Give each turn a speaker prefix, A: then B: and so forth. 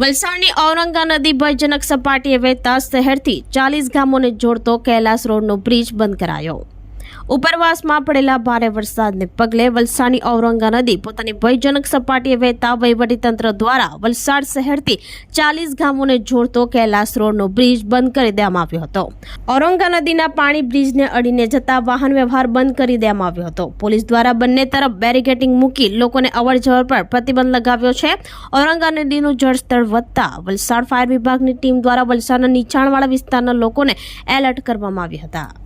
A: વલસાડની ઔરંગા નદી ભયજનક સપાટીએ વહેતા શહેરથી ચાલીસ ગામોને જોડતો કૈલાસ રોડનો બ્રિજ બંધ કરાયો. ઉપરવાસમાં પડેલા ભારે વરસાદને પગલે વલસાડની ઔરંગા નદી પોતાની ભયજનક સપાટીએ વહેતા વહીવટીતંત્ર દ્વારા વલસાડ શહેરથી ચાલીસ ગામોને જોડતો કૈલાસ રોડનો બ્રિજ બંધ કરી દેવામાં આવ્યો હતો. ઔરંગા નદીના પાણી બ્રિજને અડીને જતા વાહન વ્યવહાર બંધ કરી દેવામાં આવ્યો હતો. પોલીસ દ્વારા બંને તરફ બેરિકેટિંગ મૂકી લોકોને અવરજવર પર પ્રતિબંધ લગાવ્યો છે. ઔરંગા નદીનું જળસ્તર વધતા વલસાડ ફાયર વિભાગની ટીમ દ્વારા વલસાડના નીચાણવાળા વિસ્તારના લોકોને એલર્ટ કરવામાં આવ્યા હતા.